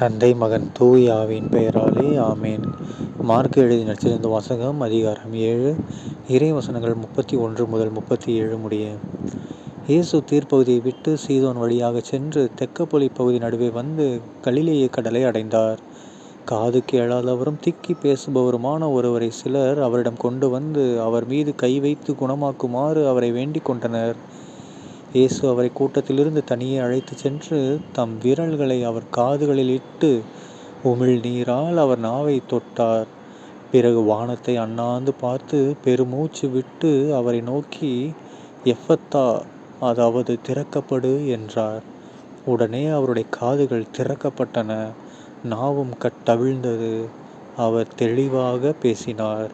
தந்தை மகன் தூய் ஆவின் பெயராலே ஆமேன். மார்க் எழுதி நடிச்சிருந்த வாசகம் அதிகாரம் ஏழு. இறை வசனங்கள் முப்பத்தி ஒன்று முதல் முப்பத்தி ஏழு முடிய. இயேசு தீர்ப்பகுதியை விட்டு சீதோன் வழியாக சென்று தெக்கப்பொலி பகுதி நடுவே வந்து கலிலேய கடலை அடைந்தார். காது கேளாதவரும் திக்கி பேசுபவருமான ஒருவரை சிலர் அவரிடம் கொண்டு வந்து அவர் மீது கை வைத்து குணமாக்குமாறு அவரை வேண்டிக் கொண்டனர். இயேசு அவரை கூட்டத்திலிருந்து தனியே அழைத்துச் சென்று தம் விரல்களை அவர் காதுகளில் இட்டு உமிழ் நீரால் அவர் நாவை தொட்டார். பிறகு வானத்தை அண்ணாந்து பார்த்து பெருமூச்சு விட்டு அவரை நோக்கி எஃபத்தா அதாவது திறக்கப்படு என்றார். உடனே அவருடைய காதுகள் திறக்கப்பட்டன. நாவும் கட்டவிழ்ந்தது அவர் தெளிவாக பேசினார்.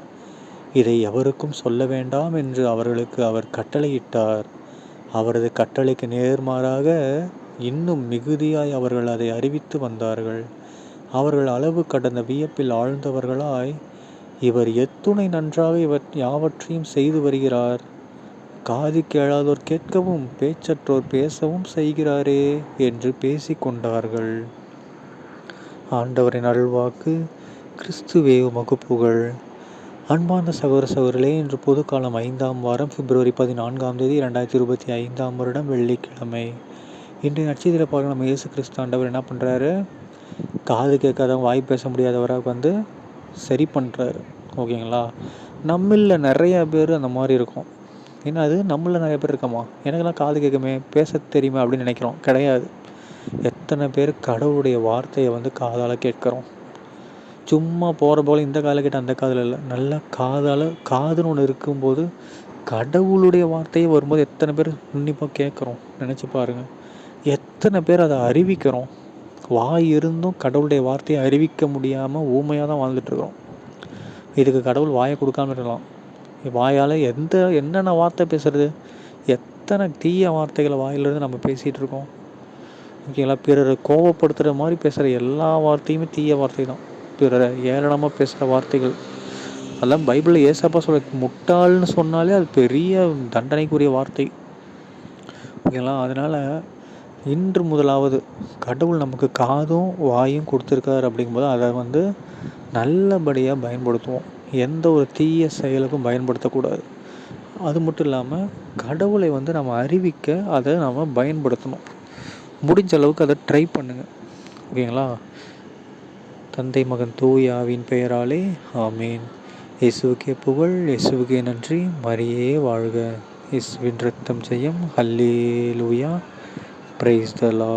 இதை எவருக்கும் சொல்ல வேண்டாம் என்று அவர்களுக்கு அவர் கட்டளையிட்டார். அவரது கட்டளைக்கு நேர்மாறாக இன்னும் மிகுதியாய் அவர்கள் அதை அறிவித்து வந்தார்கள். அவர்கள் அளவு கடந்த வியப்பில் ஆழ்ந்தவர்களாய் இவர் எத்துணை நன்றாக இவர் யாவற்றையும் செய்து வருகிறார். காது கேளாதோர் கேட்கவும் பேச்சற்றோர் பேசவும் செய்கிறாரே என்று பேசிக்கொண்டார்கள் ஆண்டவரின் அருள்வாக்கு கிறிஸ்துவே உமக்கு புகழ். அன்பார்ந்த சகோதர சகோதரிகளே இன்று பொதுக்காலம் ஐந்தாம் வாரம் பிப்ரவரி பதினான்காம் தேதி ரெண்டாயிரத்தி இருபத்தி ஐந்தாம் வருடம் வெள்ளிக்கிழமை. இன்றைய நட்சத்திர பார்க்க நம்ம இயேசு கிறிஸ்தாண்டவர் என்ன பண்ணுறாரு காது கேட்காதவங்க வாய் பேச முடியாதவராக வந்து சரி பண்ணுறாரு ஓகேங்களா? நம்மளில் நிறைய பேர் அந்த மாதிரி இருக்கும். ஏன்னா அது நம்மளில் நிறைய பேர் இருக்கமா? எனக்கெல்லாம் காது கேட்குமே பேச தெரியுமா அப்படின்னு நினைக்கிறோம். கிடையாது. எத்தனை பேர் கடவுளுடைய வார்த்தையை வந்து காதால் கேட்குறோம். சும்மா போகிற போல் இந்த காதில் கேட்ட அந்த காதில் இல்லை. நல்லா காதால் காதுன்னு ஒன்று இருக்கும்போது கடவுளுடைய வார்த்தையே வரும்போது எத்தனை பேர் உன்னிப்பாக கேட்குறோம் நினச்சி பாருங்கள் எத்தனை பேர் அதை அறிவிக்கிறோம். வாய் இருந்தும் கடவுளுடைய வார்த்தையை அறிவிக்க முடியாமல் ஊமையாக தான் வாழ்ந்துட்டுருக்கோம் இதுக்கு கடவுள் வாயை கொடுக்காம இருக்கலாம். வாயால் எந்த என்னென்ன வார்த்தை பேசுகிறது எத்தனை தீய வார்த்தைகளை வாயிலிருந்து நம்ம பேசிகிட்டு இருக்கோம். ஓகேங்களா? பிறரை கோவப்படுத்துகிற மாதிரி பேசுகிற எல்லா வார்த்தையுமே தீய வார்த்தை தான். பிறரை ஏளனமாக பேசுகிற வார்த்தைகள். அதெல்லாம் பைபிளில் ஏசப்பா சொல்ல முட்டாள்னு சொன்னாலே அது பெரிய தண்டனைக்குரிய வார்த்தை. ஓகேங்களா? அதனால் இன்று முதலாவது கடவுள் நமக்கு காதும் வாயும் கொடுத்துருக்காரு அப்படிங்கும்போது அதை வந்து நல்லபடியாக பயன்படுத்துவோம். எந்த ஒரு தீய செயலுக்கும் பயன்படுத்தக்கூடாது. அது மட்டும் இல்லாமல் கடவுளை வந்து நம்ம அறிவிக்க அதை நம்ம பயன்படுத்தணும். முடிஞ்ச அளவுக்கு அதை ட்ரை பண்ணுங்கள் ஓகேங்களா? தந்தை மகன் தூயாவின் பெயராலே ஆமீன். இயேசுக்கே புகழ் இயேசுக்கே நன்றி. மரியே வாழ்க. இயேசுவின் ரத்தம் செய்யும் ஹல்லே லூயா பிரைஸ் தலா